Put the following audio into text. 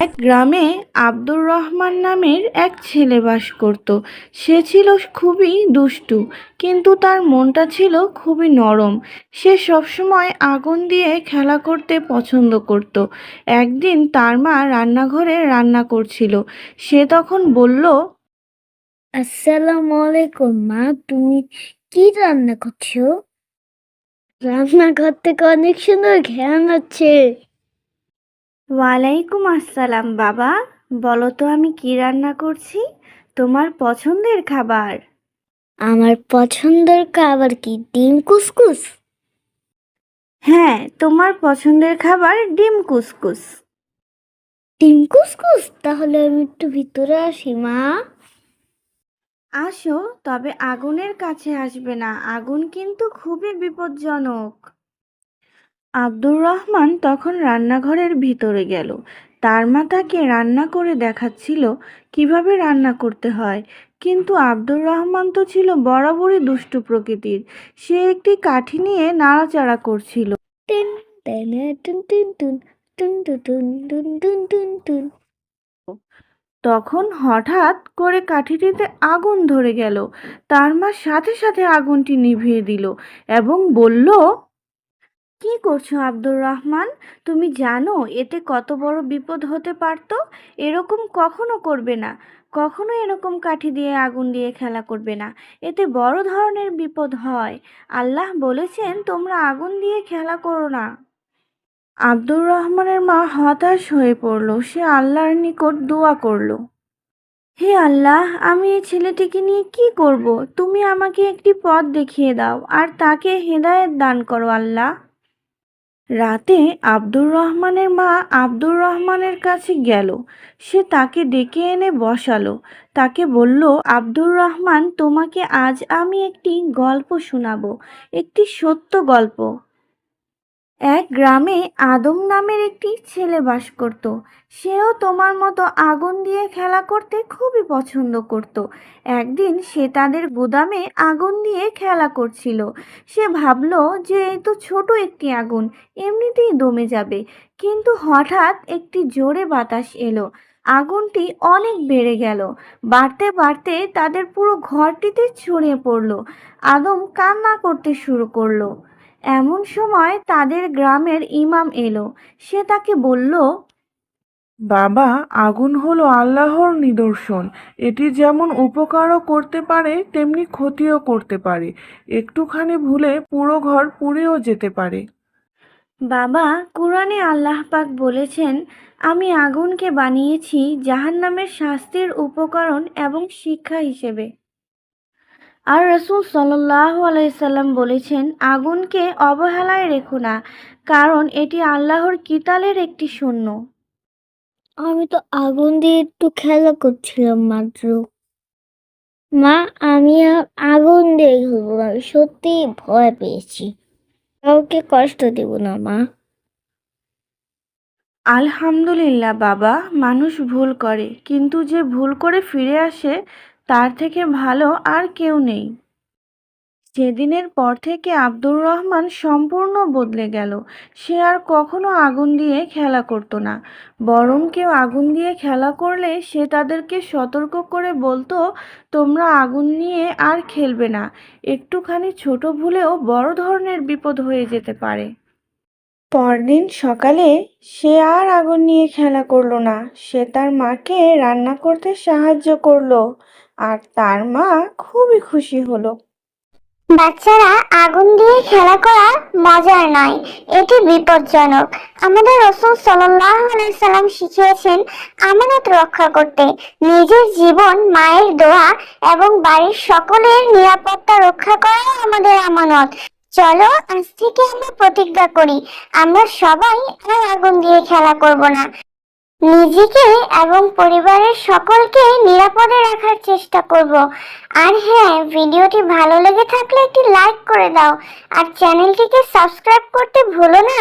এক গ্রামে আব্দুর রহমান নামের এক ছেলে বাস করত। সে ছিল খুবই দুষ্টু, কিন্তু তার মনটা ছিল খুবই নরম। সে সবসময় আগুন দিয়ে খেলা করতে পছন্দ করত। একদিন তার মা রান্নাঘরে রান্না করছিল। সে তখন বলল, আসসালামু আলাইকুম মা, তুমি কি রান্না করছ? রান্নাঘর থেকে অনেক সুন্দর ঘ্রাণ হচ্ছে। ওয়ালাইকুম আসসালাম বাবা। বলো তো আমি কি রান্না করছি? তোমার পছন্দের খাবার? আমার পছন্দের খাবার কি? ডিম কুসকুস? হ্যাঁ তোমার পছন্দের খাবার ডিম কুসকুস। ডিম কুসকুস? তাহলে আমি একটু ভিতরে আসি মা। আসো তবে আগুনের কাছে আসবে না। আগুন কিন্তু খুবই বিপজ্জনক। আব্দুর রহমান তখন রান্নাঘরের ভিতরে গেল তার মা তাকে রান্না করে দেখাচ্ছিল কীভাবে রান্না করতে হয় কিন্তু আব্দুর রহমান তো ছিল বরাবরই দুষ্টু প্রকৃতির সে একটি কাঠি নিয়ে নাড়াচাড়া করছিল টুন তখন হঠাৎ করে কাঠিটিতে আগুন ধরে গেল তার মা সাথে সাথে আগুনটি নিভিয়ে দিল এবং বলল কি করছ আব্দুর রহমান? তুমি জানো, এতে কত বড় বিপদ হতে পারতো? এরকম কখনো করবে না। কখনো এরকম কাঠি দিয়ে আগুন দিয়ে খেলা করবে না। এতে বড় ধরনের বিপদ হয়। আল্লাহ বলেছেন, তোমরা আগুন দিয়ে খেলা করো না। আব্দুর রহমানের মা হতাশ হয়ে পড়ল। সে আল্লাহর নিকট দোয়া করল। হে আল্লাহ, আমি এই ছেলেটিকে নিয়ে কি করব? তুমি আমাকে একটি পথ দেখিয়ে দাও, আর তাকে হেদায়েত দান করো আল্লাহ। রাতে আব্দুর রহমানের মা আব্দুর রহমানের কাছে গেল। সে তাকে ডেকে এনে বসালো। তাকে বলল, আব্দুর রহমান, তোমাকে আজ আমি একটি গল্প শোনাবো। একটি সত্য গল্প। এক গ্রামে আদম নামের একটি ছেলে বাস করত। সেও তোমার মতো আগুন দিয়ে খেলা করতে খুবই পছন্দ করত। একদিন সে তাদের গুদামে আগুন দিয়ে খেলা করছিল। সে ভাবলো যে এই তো ছোট একটি আগুন, এমনিতেই দমে যাবে। কিন্তু হঠাৎ একটি জোরে বাতাস এলো। আগুনটি অনেক বেড়ে গেল। বাড়তে বাড়তে তাদের পুরো ঘরটিতে ছড়িয়ে পড়ল। আদম কান্না করতে শুরু করল। এমন সময় তাদের গ্রামের ইমাম এলো। সে তাকে বলল বাবা আগুন হলো আল্লাহর নিদর্শন। এটি যেমন উপকারও করতে পারে তেমনি ক্ষতিও করতে পারে। একটুখানি ভুলে পুরো ঘর পুড়েও যেতে পারে। বাবা কোরআনে আল্লাহ পাক বলেছেন আমি আগুনকে বানিয়েছি জাহান্নামের শাস্তির উপকরণ এবং শিক্ষা হিসেবে। আর রসুল সাল্লাহ আলাইসাল্লাম বলেছেন আগুনকে অবহেলায় রেখো না কারণ এটি আল্লাহর কিতালের একটি শূন্য। আমি তো আগুন দিয়ে একটু খেলা করছিলাম মাত্র। মা আমি আর আগুন দিয়ে খেলব না আমি সত্যি ভয় পেয়েছি। কাউকে কষ্ট দেব না মা। আলহামদুলিল্লাহ বাবা মানুষ ভুল করে কিন্তু যে ভুল করে ফিরে আসে তার থেকে ভালো আর কেউ নেই। সেদিনের পর থেকে আব্দুর রহমান সম্পূর্ণ বদলে গেল। সে আর কখনো আগুন দিয়ে খেলা করতো না। বরং কেউ আগুন দিয়ে খেলা করলে সে তাদেরকে সতর্ক করে বলতো, তোমরা আগুন নিয়ে আর খেলবে না। একটুখানি ছোট ভুলেও বড় ধরনের বিপদ হয়ে যেতে পারে। পরদিন সকালে সে আর আগুন নিয়ে খেলা করল না। সে তার মাকে রান্না করতে সাহায্য করল। আর তার মা খুবই খুশি হলো। বাচ্চারা আগুন দিয়ে খেলা করা মজার নয়, এটি বিপজ্জনক। আমাদের রসুল সাল্লাম শিখিয়েছেন, আমানত রক্ষা করতে নিজের জীবন, মায়ের দোয়া এবং বাড়ির সকলের নিরাপত্তা রক্ষা করা আমাদের আমানত। চলো, আজ থেকে আমরা প্রতিজ্ঞা করি, আমরা সবাই আর আগুন দিয়ে খেলা করব না। নিজেকে এবং পরিবারের সকলকে নিরাপদে রাখার চেষ্টা করব। আর হ্যাঁ ভিডিওটি ভালো লেগে থাকলে একটি লাইক করে দাও। আর চ্যানেলটিকে সাবস্ক্রাইব করতে ভুলো না।